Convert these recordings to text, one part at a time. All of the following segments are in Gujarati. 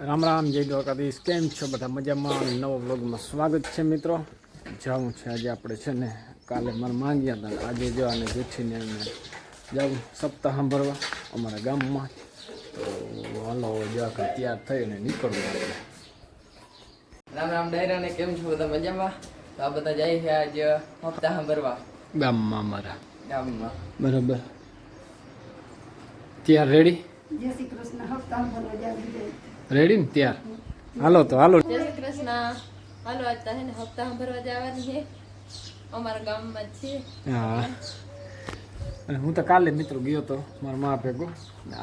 રામ રામ જય દ્વારકાધીશ. કેમ છો બધા? મજામાં? નવો વ્લોગમાં સ્વાગત છે મિત્રો. જાઉં છે આજે આપણે છે ને કાલે મને માંગ્યા હતા ને આજે જો અને જેઠીને અમે જાઉં સપ્તાહ સાંભળવા અમારા ગામમાં. તો હાલો જો આખા તૈયાર થઈને નીકળવું આપણે. રામ રામ ડાયરાને કેમ છો બધા? મજામાં? તો આ બધા જાય છે આજે સપ્તાહ ભરવા ગામમાં અમારા ગામમાં. બરાબર. તૈયાર રેડી જય શ્રી કૃષ્ણ. સપ્તાહ ભરવા જાય રેડી ને? ત્યાર. હાલો તો હાલો. જય શ્રી કૃષ્ણ. હાલો આજ તો ને હપ્તા ભરવા જવાની છે. અમારા ગામમાં જ છે હા. અને હું તો કાલે મિત્રો ગયો તો મારા મા ભેગો.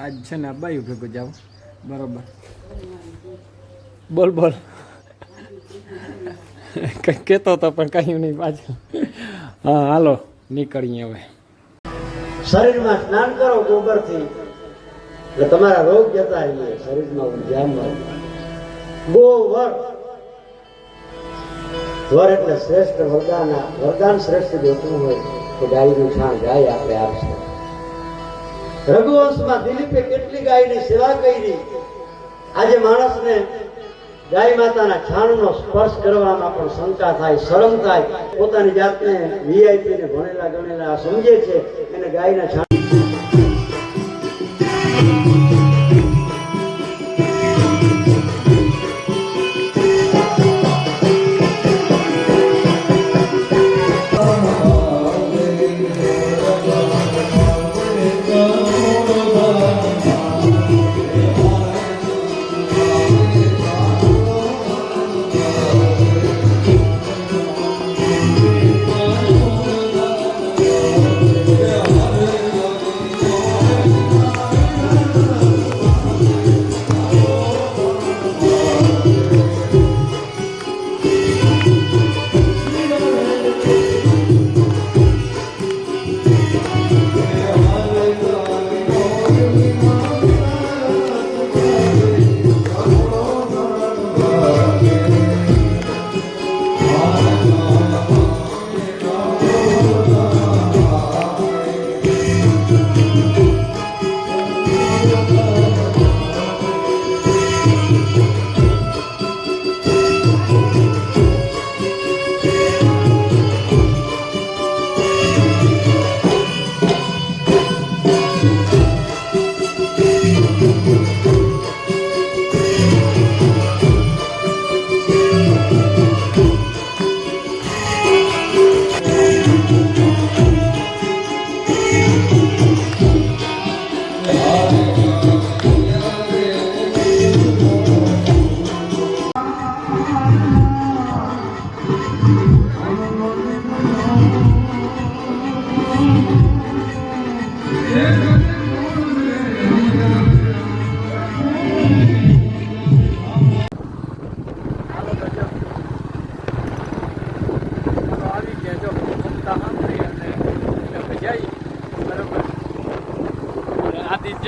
આજ છે ને આ બાયું ભેગો જાઉં. બરોબર. બોલ બોલ. કંઈક કહેતો હતો પણ કહ્યું નહીં પાછું. હા હાલો નીકળીએ હવે. શરીરમાં સ્નાન કરો ગોબરથી. એટલે તમારા રોગ જતા રહીએ શરીરમાં ધ્યાન ગોવર. વર એટલે શ્રેષ્ઠ વરદાન વરદાન શ્રેષ્ઠ જોતું હોય તો ગાયનું છાણ ગાય આપણે આપશે રઘુવંશમાં દિલીપે કેટલી ગાયની સેવા કરી? આજે માણસને ગાય માતાના છાણનો સ્પર્શ કરવામાં પણ શંકા થાય, શરમ થાય. પોતાની જાતને વીઆઈપી ને ભણેલા ગણેલા સમજે છે, એને ગાયના છાણ Thank you.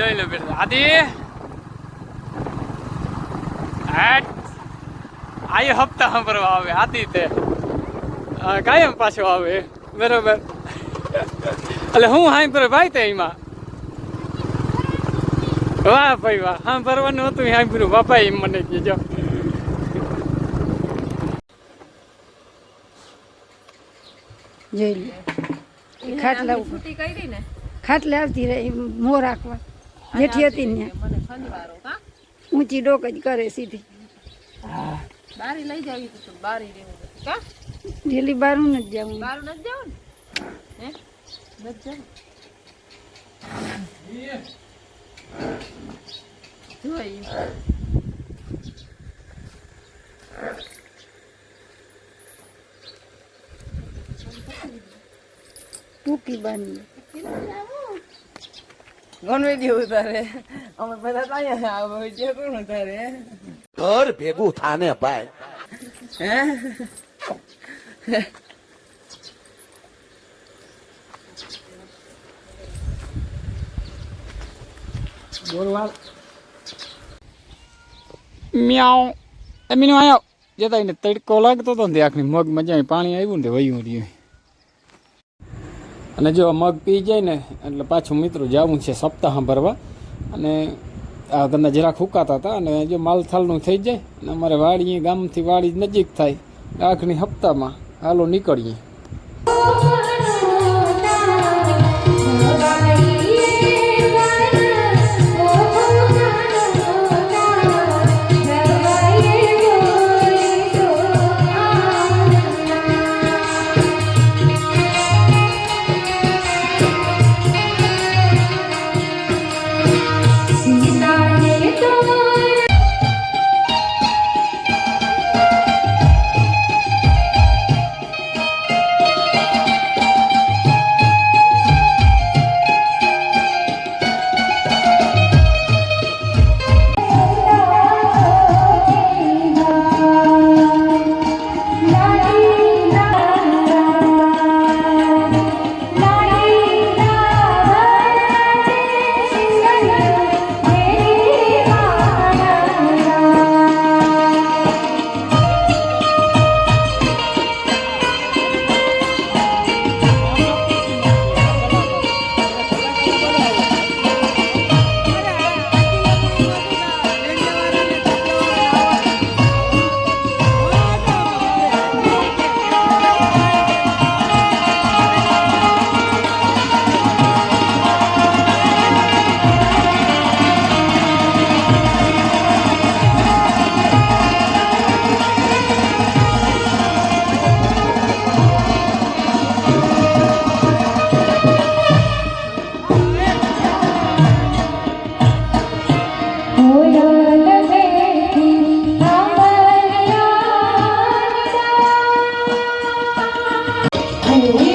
બેટા આદિ હાટ આયે હપ્તા સાંભળવા આવે આદિ તે કાયમ પાછો આવે બરોબર એટલે હું સાંભળે ભાઈ તે એમાં વાહ ભાઈ વાહ સાંભળવાનું હતું સાંભળ્યું બાપા એમ મને કીધો જોઈ લે ખાટલા છૂટી કરી ને ખાટલે આવતી રહી મો રાખવા જેઠી હતી ને મને શનિવારો કા ઊંચી ડોક જ કરે સીધી. બારી લઈ જાવી તો બારી લેવું કા? ડેલી બારું નથી જવું. બારું નથી જવું ને? હે? નથી જવું? જોઈ. ટૂંકી બાંધી. ગણવી દેવું તારે અમે બધા અહીંયા આવે કોણ ઘર ભેગું થાને ભાઈ. હે બોલવાલ. મ્યાઉ. એમીનો આયો. જતા એને તડકો લાગતો હતો ને આખની મગ મજા પાણી આવ્યું ને વયું રહ્યું. અને જો મગ પી જાય ને, એટલે પાછું મિત્રો જવું છે સપ્તાહ ભરવા. અને આ ધંધા જરાક હુકાતા હતા અને જો માલથાલનું થઈ જાય અને અમારે વાડી ગામથી વાડી નજીક થાય. આખની હપ્તામાં હાલો નીકળીએ. ઉતરે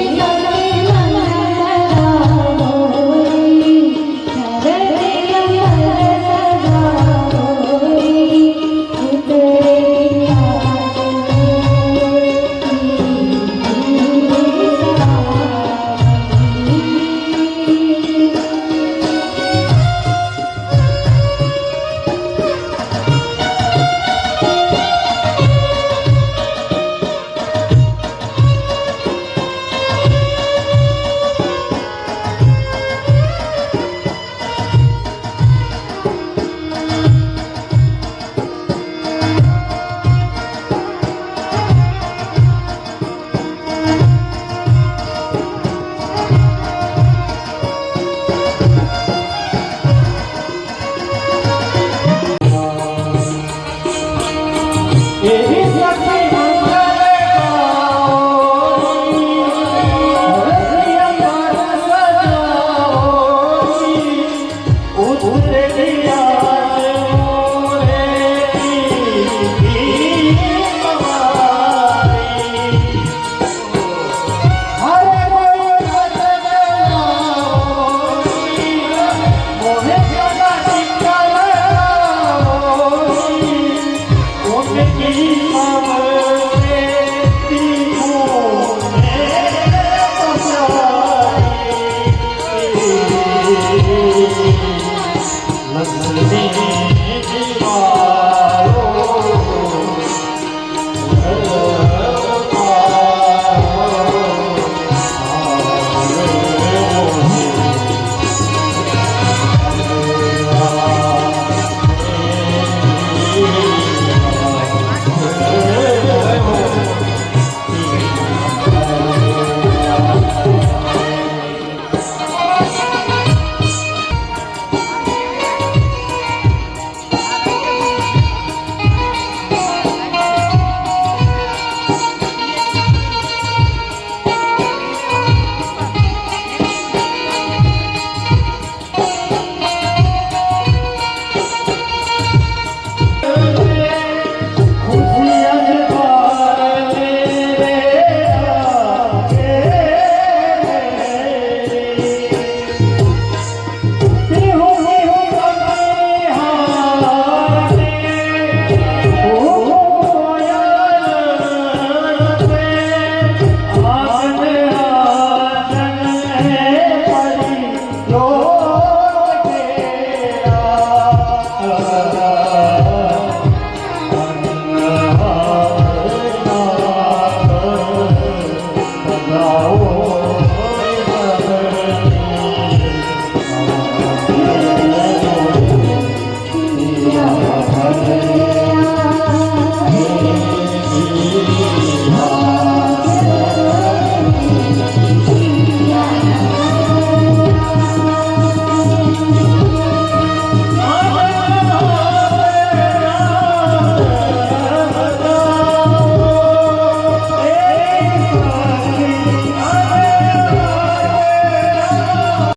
你。